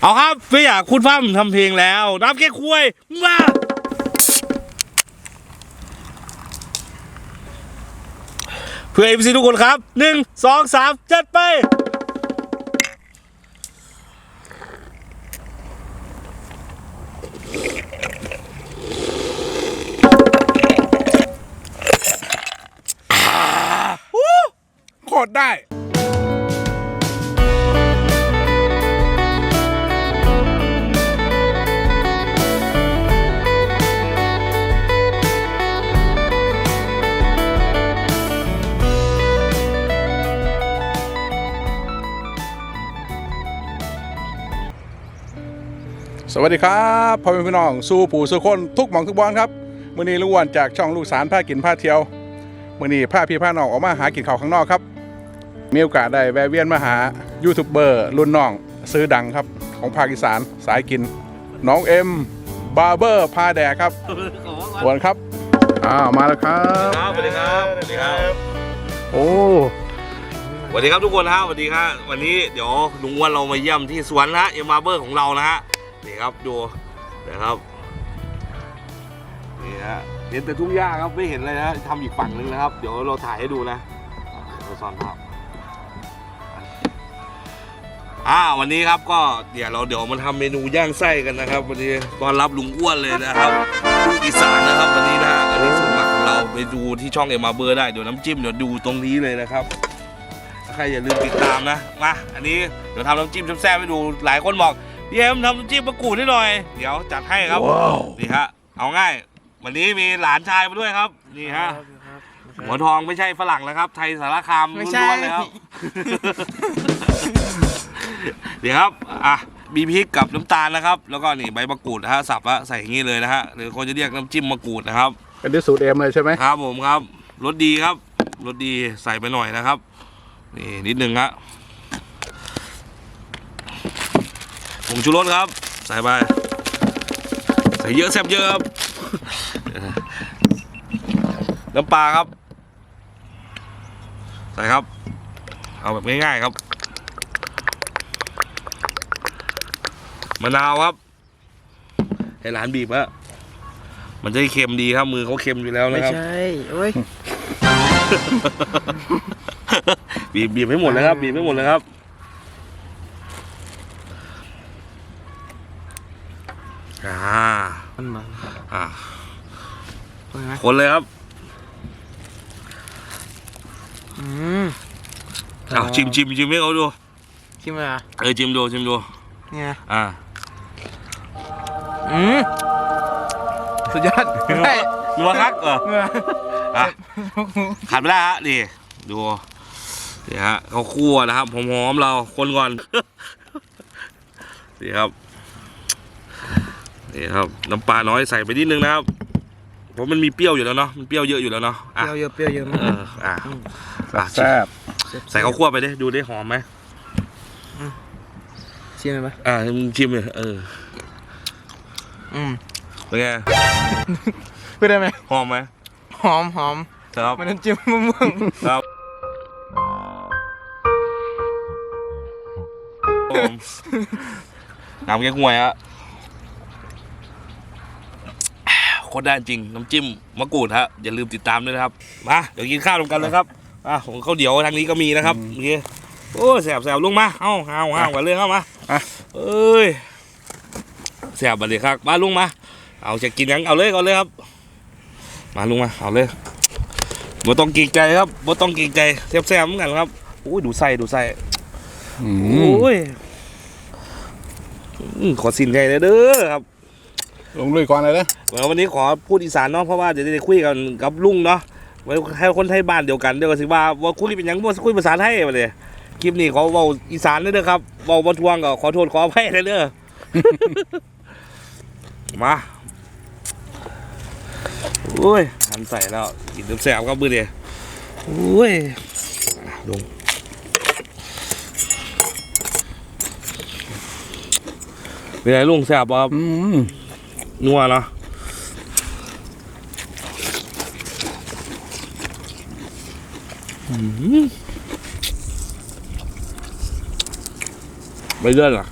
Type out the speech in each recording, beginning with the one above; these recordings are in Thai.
เอาครับไม่อยากคุณฟ้ามทำเพลงแล้วน้ำแก้คุยมาเพื่อเอฟซีทุกคนครับหนึ่งสองสามจัดไปโคตรได้ สวัสดีครับพ่อแม่พี่น้องสู้ปู่สู้คนทุกหมองทุกบอลครับมื่อนี้ลุงอ้วันจากช่องลูกสารผ้ากินผ้าเที่ยวมื่อนี้ผ้าพี่ผ้าน้องออกมาหากินข้าวข้างนอกครับ มีโอกาสได้แวะเวียนมาหายูทูบเบอร์รุ่นน้องซื้อดังครับของภาคอีสานสายกิน น้องเอ็มบาร์เบอร์พาแดกครับสวนครับอ้าวมาแล้วครับครับสวัสดีครับสวัสดีครับ โอ้สวัสดีครับทุกคนครับสวัสดีครับวันนี้เดี๋ยวลุงอ้วนเรามาเยี่ยมที่สวนนะฮะเอ็มมาเบอร์ของเรานะฮะ นี่ครับดูนะครับนี่ฮะเห็นแต่ทุ่งหญ้าครับไม่เห็นเลยนะทำอีกฝั่งหนึ่งนะครับ เดี๋ยวเราถ่ายให้ดูนะเราซ้อนภาพอ่าวันนี้ครับก็เดี๋ยวเราเดี๋ยวมาทำเมนูย่างไส้กันนะครับ วันนี้ตอนรับลุงอ้วนเลยนะครับลูกอีสานนะครับ วันนี้นะฮะอันนี้สูตรหมักของเราไปดูที่ช่องเอ็มมาเบอร์ได้เดี๋ยวน้ำจิ้มเดี๋ยวดูตรงนี้เลยนะครับใครอย่าลืมติดตามนะมาอันนี้เดี๋ยวทำน้ำจิ้มแซ่บๆให้ดูหลายคนบอก พี่เอ็มทำน้ำจิ้มมะกรูดให้หน่อย เดี๋ยวจัดให้ครับ นี่ฮะ เอาง่าย วันนี้มีหลานชายมาด้วยครับ นี่ฮะ หัวทองไม่ใช่ฝรั่งแล้วครับ ไทยสารคามไม่ใช่ ล้วนๆเลยครับ เดี๋ยวครับ อะ มีพริกกับน้ำตาลนะครับ แล้วก็นี่ใบมะกรูดนะฮะ สับละใส่อย่างนี้เลยนะฮะ หรือคนจะเรียกน้ำจิ้มมะกรูดนะครับ เป็นที่สูตรเอ็มเลยใช่ไหมครับผมครับ รสดีครับ รสดีใส่ไปหน่อยนะครับ นี่นิดนึงฮะ ผงชูรสครับ ใส่ไป ใส่เยอะแซ่บเยอะครับ น้ำปลาครับ ใส่ครับ เอาแบบง่ายๆครับ มะนาวครับ ให้ร้านบีบฮะมันจะได้เค็มดีครับ มือเขาเค็มอยู่แล้วไม่นะครับใช่โอ้ย บีบบีบให้หมดเลยครับ บีบให้หมดเลยครับ อ่า มันมา อ่า เป็นไง คนเลยครับอืมเอาชิมชิมชิมให้เขาดูชิมเลยเหรอะเออชิมดูชิมดูเนี่ยอ่าอืมสุดยอดได้นัวคักเออเมื่ออะขาดไม่ได้ฮะนี่ดูนี่ฮะเขาคั่วนะครับหอมๆเราคนก่อนนี่ครับนี่ครับน้ำปลาน้อยใส่ไปนิดนึงนะครับ เพราะมันมีเปรี้ยวอยู่แล้วเนาะมันเปรี้ยวเยอะอยู่แล้วเนาะเปอะรี้ยวเยอะเปรี้ยวเยอะเอออะอะแซ่บใส่ข้าวคั่วไปดิดูดิหอมไหมชิมเลยไหมอะมึงชิมเลยเอออืมเป็นไงพูดได้ไหมหอมไหมหอมหอมครับมันน้ำจิ้มมะม่วงครับผมน้ำแกงหวยอะ โคตรได้จริงน้ำจิ้มมะกรูดฮะอย่าลืมติดตามด้วยนะครับมาเดี๋ยวกินข้าวรวมกันเลยครับอะของข้าวเดี๋ยวทางนี้ก็มีนะครับโอเคโอ้แสบแสบลุงมาเอ้าเอ้าเอ้ากันเลยเข้ามาเอ้ยแสบบัดเลยครับมาลุงมาเอาจะกินยังเอาเลยเอาเลยครับ มาลุงมาเอาเลยบ่ต้องเกรงใจครับบ่ต้องเกรงใจแซ่บๆเหมือนกันครับโอ้ยดูไส้ดูไส้อืโอม้ยอืมขอสินใจเลยเด้อครับ ลงลุยก่อนเลยนะเดี๋ยววันนี้ขอพูดอีสานเนาะเพราะว่าเดี๋ยวจะได้คุยกันกับลุงเนาะไว้ให้คนไทยบ้านเดียวกันเดี๋ยวก็สิว่าว่าคุยเป็นหยังบ่คุยภาษาไทยมาเลยคลิปนี้ขอเว้าอีสานเด้อครับเว้าบ่ทวงก็ขอโทษขออภัยเด้อ มาโอ้ยหันใส่แล้วกินน้ำแซ่บครับมือเดียวโอ้ยอะลงเป็นไงลุงแซ่บบ่ครับ อืม 弄完了。嗯。没电了。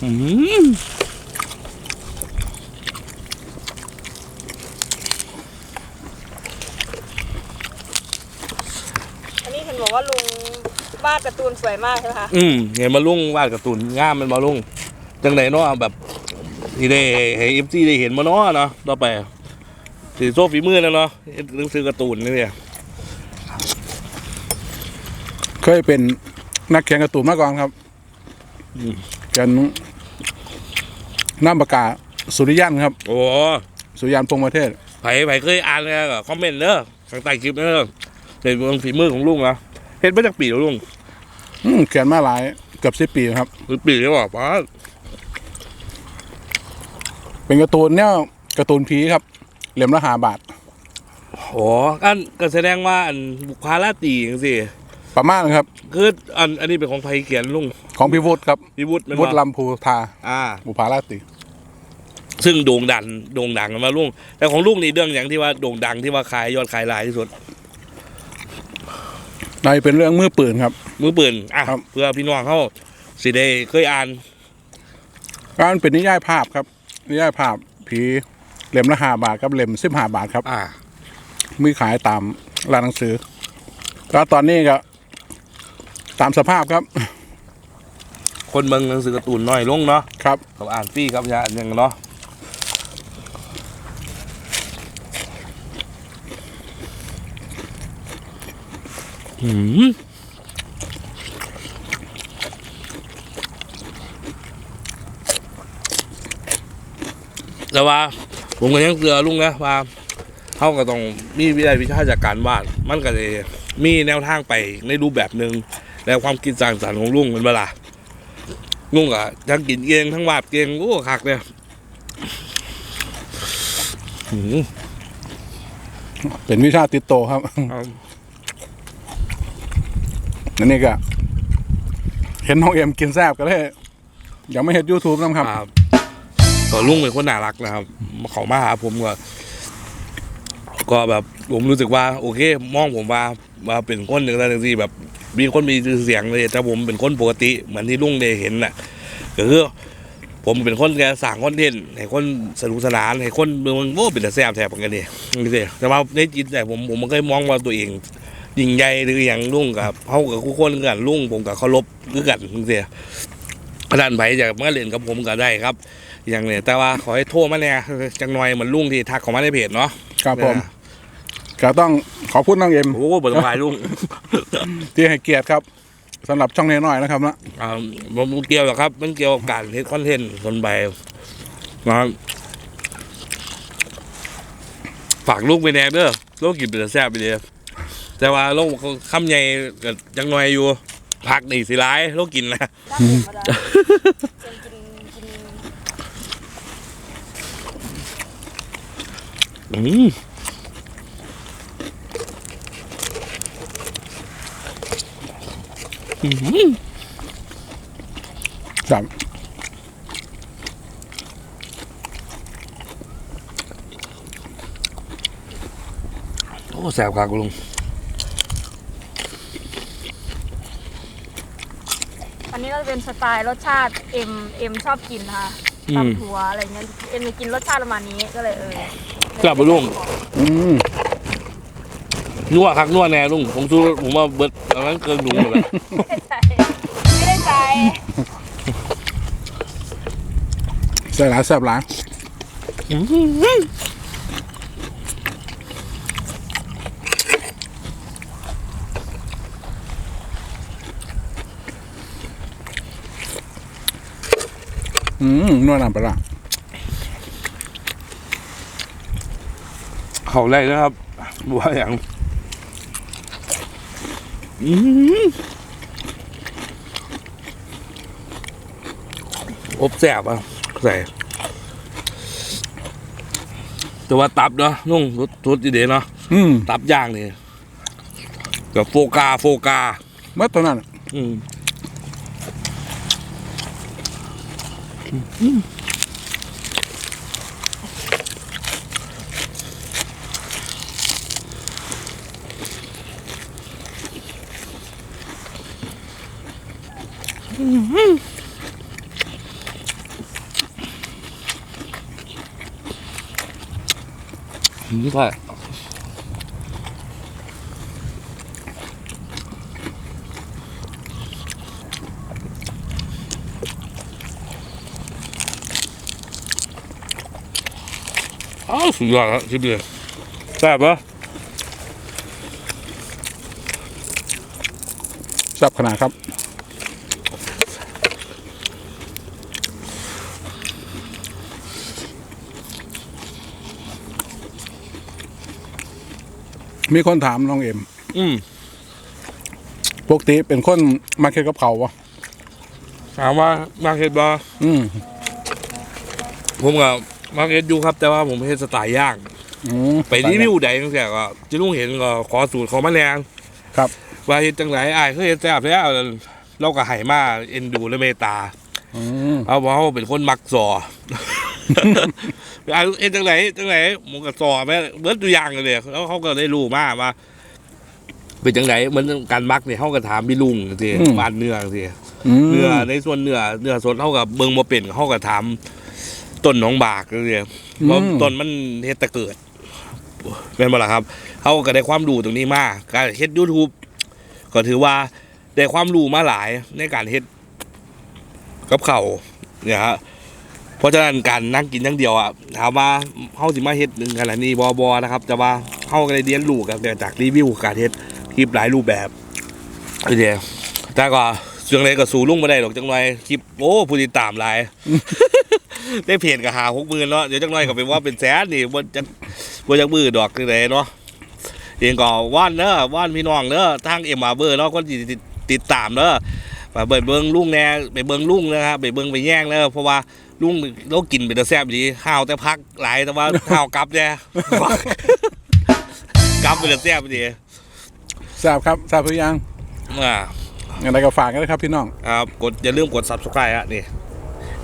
嗯。 บอกว่าลุงวาดการ์ตูนสวยมากใช่ไหมคะอืมเห็นมาลุงวาดการ์ตูนงามมันมาลุงจังไหนเนาะแบบที่ได้ให้เอฟซีได้เห็นมาเนาะเนาะต่อไปสีโซฝีมือแล้วเนาะเฮ็ดหนังสือการ์ตูนนี่เนี่ยเคยเป็นนักเขียนการ์ตูนมาก่อนครับเขียนน้ำปากกาสุริยันครับ โอ้สุริยันพงษ์ประเทศไผ่ไผ่เคยอ่านเลยก็คอมเมนต์เด้อทางใต้คลิปเด้อเห็นเรื่องฝีมือของลุงนะ เฮ็ดมาจากปีแล้วลุงอืมเขียนมาหลายเกือบสิบปีครับ หรือปีแล้วบอกป้าเป็นการ์ตูนเนี่ยการ์ตูนผีครับเหลี่ยมละหาบาทโอ้กันก็แสดงว่าอันบุคลาราตรีจังซี่ประมาณนะครับ คืออันอันนี้เป็นของไผเขียนลุงของพี่วุฒิครับพิวุฒิแม่นวุฒิบ่ลำพูทาอ่า บุพาราตรีซึ่งโด่งดังโด่งดังกันมาลุงแต่ของลุงนี่เรื่องอย่างที่ว่าโด่งดังที่ว่าขายยอดขายหลายที่สุด ในเป็นเรื่องมือปืนครับ มือปืนอะครับ เพื่อพี่น้องเขาสิได้เคยอ่าน ก็มันเป็นนิยายภาพครับ นิยายภาพผีเหลี่ยมละหาบาทกับเหลี่ยมสิบห้าบาทครับ อ่า มีขายตามร้านหนังสือก็ตอนนี้ก็ตามสภาพครับ คนเมืองหนังสือการ์ตูนน้อยลงเนาะครับเขาอ่านฟรีครับยาอันยังเนาะ อืมแต่ว่า ผมก็ยังเสือลุงนะว่าเขาก็ต้องมีวิทยาวิชาจากการวาด มันก็เลยมีแนวทางไปในรูปแบบหนึ่งและความคิดสร้างสรรค์ของลุงเป็นเวลาลุงก็ทั้งกินเองทั้งวาดเองโอ้คักเลยอืมเป็นวิชาติดโตครับเอานั่นนี่ก็ เห็นน้องเอ็มกินแซ่บก็เลยยังไม่เห็น YouTube นะครับ ก็ลุงเป็นคนน่ารักนะครับ เขามาหาผมก็ก็แบบผมรู้สึกว่า โอเค มองผมว่าว่าเป็นคนหนึ่งแล้วที่แบบมีคนมีชื่อเสียงเลยแต่ผมเป็นคนปกติเหมือนที่ลุงได้เห็นน่ะก็คือผมเป็นคนแกสั่งคอนเทนต์ให้คนสนุกสนานให้คนเมืองโอ้เป็นแต่แซ่บแทบกันนี่นี่แต่ว่าในจิตใจผมผมไม่เคยมองว่าตัวเอง ยิ่งใหญ่หรืออย่างลุงกับเขากับคู่คนกันลุงผมกับเคารพคือกันนี่สิขนาดไผจะมาเล่นกับผมก็ได้ครับ อย่างเนี่ยแต่ว่าขอให้โทรมาเนี่ยจังหน่อยเหมือนลุงที่ทักเขามาในเพจเนาะครับผมก็ต้องขอบคุณน้องเอ็มโอ้โหเปิดไฟลุงที่ให้เกียรติครับสำหรับช่องน้อยๆนะครับนะอ่ามันเกี่ยวหรอกครับ มันเกี่ยวกับการเฮ็ดคอนเทนต์คนไปนะครับฝากลูกไปแนกเด้อลูกกินเป็นแต่แซ่บไปเลย แต่ว่าลูกคำใหญ่ก็ยังน้อยอยู่ผักนี่สิร้ายลูกกินนะน่าเห็นมาได้กินกินกินอืมอืมครับโอ้แซ่บครับคุลุง นนี้ก็จะเป็นสไตล์รสชาติเอ็มเอ็มชอบกินนะคะอืม ตำถั่วอะไรเงี้ยเอ็มจะกินรสชาติประมาณนี้ก็เลยเออครับลุงอืมนัวคักนัวแน่ลุงผมสู้ผมว่าเบิดตอนนั้นเกินลุงหมดแล้วไม่ได้ใจไม่ได้ใจใส่หลายแซ่บหลาย อืมนวดน้ำปลาร้าเขาแรกนะครับบัวอย่างอืมอบแสบอะใส่แต่ว่าตับเนาะนุ่งทุดทุดดีเดเนาะอืมตับย่างนี่แบบโฟกาโฟกาเมื่อตัวนั้นอืม 음. 음. 이봐 อ้าวสุดยอดครับชิบเลยแซ่บปะแซ่บขนาดครับมีคนถามน้องเอ็ม อืมปกติเป็นคนมาเก็ตกับเขาวะถามว่ามาเก็ตบออืมผมกับ มาเก็ตอยู่ครับ แต่ว่าผมเฮ็ดสไตล์ย่างอืมไปรีวิวใดตั้งแต่ก็จะลุงเห็นก็ขอสูตรของมาแรงครับ ว่าเฮ็ดจังไหนอ้ายเคยเฮ็ดแซ่บแล้วเราก็ให้มาเอ็นดูและเมตตาอืมเอาว่าเขาเป็นคนมักสออ้ายเฮ็ดจังไหนจังไหนผมก็สอแม่เบิดตัวอย่างเลยแล้วเขาก็ได้รู้มาว่าเป็นจังไหนเหมือนการมักเนี่ยเขาก็ถามพี่ลุงสิบ้านเนื้อสิอืมเนื้อในส่วนเนื้อเนื้อสดเท่ากับเบิงมาเป็นเขากับถาม ต้นหน้องบากเลยว่าต้นมันเฮ็ดแตะเกิดเป็นบ่ล่ะครับเขาก็ได้ความรู้ตรงนี้มากการเฮ็ด YouTube ก็ถือว่าได้ความรู้มาหลายในการเฮ็ดกับเขาวเนี่ยฮะเพราะฉะนั้นการนั่งกินอย่างเดียวอะถามว่าเฮาสิมาเฮ็ดหนึ่งขนาดนี้บอบอนะครับ แต่ว่าเฮาก็ได้เรียนรู้กันจากรีวิวการเฮ็ดคลิปหลายรูปแบบเดียวแต่ก็เรื่องอะไรก็สู้ลุงมาได้หรอกจังหน่อยคลิปโอ้ผู้ติดตามหลาย ได้เพจกับหาหกหมื่นเนาะเดี๋ยวจังหน่อยก็เป็นว่าเป็นแสนนี่บนจะบนจากมือดอกคือไหนเนาะเองก็ว่านเด้อว่านพี่น้องเด้อทางเอ็มอาเบอร์เนาะคนที่ติดติดตามเด้อไปเบิ่งเบิ่งลุงแน่ไปเบิ่งลุงนะครับไปเบิ่งไปแย่งเด้อเพราะว่าลุงเรากินเป็นตะแซ่บดีข้าวแต่พักหลายแต่ว่าข้าวกลับเนี่ยกลับเป็นตะแซ่บดีทราบครับทราบหรือยังอ่าอย่างไรก็ฝากกันนะครับพี่น้องครับกดอย่าลืมกด subscribe อะนี่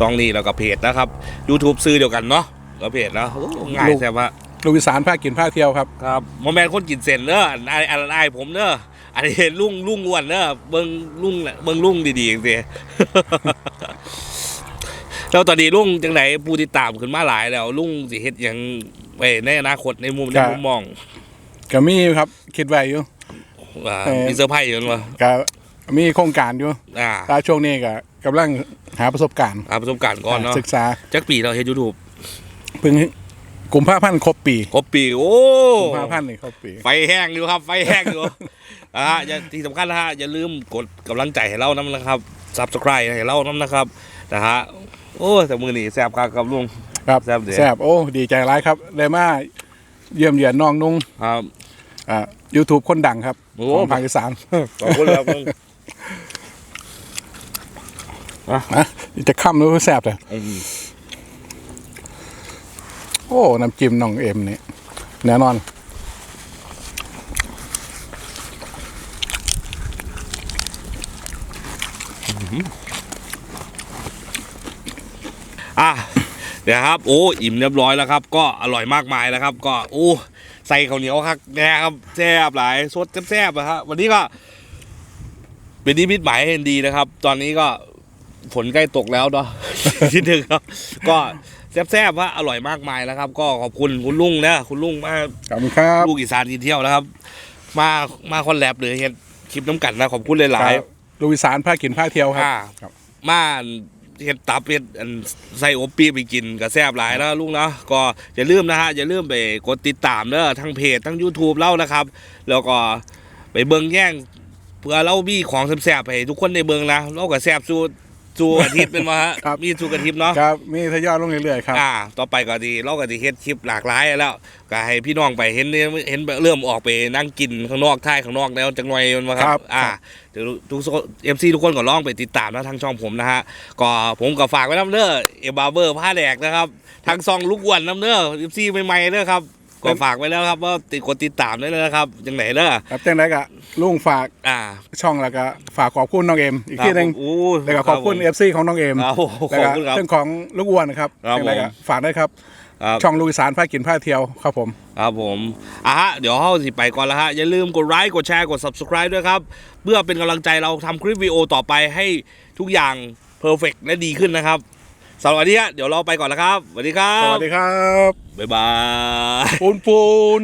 ซองนี้แล้วก็เพจนะครับ YouTube ซื้อเดียวกันเนาะแล้วเพจนะโอ้ง่ายลูกใช่ปะลูกอีสานผ้ากินผ้าเที่ยวครับครับโมแมนคนกินเส้นเนอะอันอันอันอันผมเนอะอันนี้ลุงลุงอ้วนเนอะเบิ้งลุงน่ะเบิ้งลุงดีๆจริงๆแล้วตอนนี้ลุงจังไหนผู้ติดตามขึ้นมาหลายแล้ว ลุงสิเฮ็ดหยังไปในอนาคตในมุมในครับมุมมองก็มีครับคิดไว้อยู่อ่าเอ่อมีเซอร์ไพรส์อยู่มั้ยก็ มีโครงการอยู่อ่าถ้าช่วงนี้ก็กำลังหาประสบการณ์หาประสบการณ์ก่อนเนาะศึกษาจักปีเราเฮ็ด YouTube เพิ่งกลุ่มผ้าพันธ์ครบปีครบปี โอ้กลุ่มผ้าพันธ์นี่ครบปี ไฟแห้งอยู่ครับ ไฟแห้งอยู่ นะฮะอย่าที่สำคัญนะฮะอย่าลืมกดกำลังใจให้เราน้ำนะครับ subscribe ให้เราน้ำนะครับนะฮะโอ้แต่มือนี่แสบครับกับลุง ครับแซ่บเด้ แซ่บโอ้ดีใจร้ายครับได้มาเยี่ยมเยียนน้องนุ่งครับ อ่า YouTube คนดังครับโอ้ ของภาคอีสาน ขอบคุณครับลุง นะจะค่ำแล้วแซ่บเลยอืมโอ้น้ำจิ้มน้องเอ็มนี่แน่นอน อะเดี๋ยวครับ โอ้อิ่มเรียบร้อยแล้วครับ ก็อร่อยมากมายแล้วครับ ก็โอ้ใส่ข้าวเหนียวครับนะครับแซ่บหลายสดแซ่บๆนะฮะวันนี้ก็เป็นนิมิตหมายให้เห็นดีนะครับ ตอนนี้ก็ ฝนใกล้ตกแล้วเนาะคิดถึงครับ ก็แซ่บๆว่าอร่อยมากมายแล้วครับ ก็ขอบคุณคุณลุงนะคุณลุงมาขอบคุณครับลูกอีสานกินเที่ยวนะครับ มามาคอนแลบเลยเห็นคลิปน้ำกันนะขอบคุณหลายครับลูกอีสานผ้ากินผ้าเที่ยวๆครับอ่าครับ มาเห็ดตับเห็ดอันใส่อบปีไปกินกับแซ่บหลายนะลุงนะก็อย่าลืมนะฮะอย่าลืมไปกดติดตามเด้อทั้งเพจทั้ง YouTube เล่านะครับ แล้วก็ไปเบิ่งแย่งเพื่อเรามีของแซ่บๆให้ทุกคนในเบิ่งนะเราก็แซ่บสู้ สู้อาทิตย์เป็นมาฮะครับ มีสู้อาทิตย์เนาะ ครับมีทยอยลงเรื่อยๆครับ อ่า ต่อไปก็ดีเราก็ดีเฮ็ดคลิปหลากหลายแล้ว ก็ให้พี่น้องไปเห็นเห็นเริ่มออกไปนั่งกินข้างนอกท่ายข้างนอกแล้วจังหน่อยมันมาคครัรับบ อ่าเดี๋ยวทุกเอ็มซีทุกคนก็ลองไปติดตามนะทางช่องผมนะฮะ ก็ผมก็ฝากไว้น้ำเด้อเอบาร์เบอร์ผ้าแดกนะครับ ทางซองลูกอ้วนน้ำเด้อเอ็มซีใหม่ๆเด้อครับ ก็ฝากไว้แล้วครับว่าติดกดติดตามได้เลยนะครับจังไหนเด้อครับจังไรก็ลุงฝากอ่า ช่องแล้วก็ฝากขอบคุณน้องเอ็มอีกทีหนึงโอ้แล้วก็ขอบคุณเอฟซีของน้องเอ็มครับผมแล้วขอบก็คุณครับเรื่องของลูกอ้วนนะครับครับจังไรก็ผมฝากด้วยครับครับช่องลูกอีสานผ้ากินผ้าเที่ยวครับผม ครับผมอะฮะเดี๋ยวเฮาสิไปก่อนแล้วฮะ อย่าลืมกดไลค์กดแชร์กด subscribe ด้วยครับ เพื่อเป็นกำลังใจเราทำคลิปวิดีโอต่อไปให้ทุกอย่างเพอร์เฟกและดีขึ้นนะครับ สำหรับวันนี้ฮะเดี๋ยวเราไปก่อนนะครับสวัสดีครับ สวัสดีครับ บ๊ายบาย ปูนปูน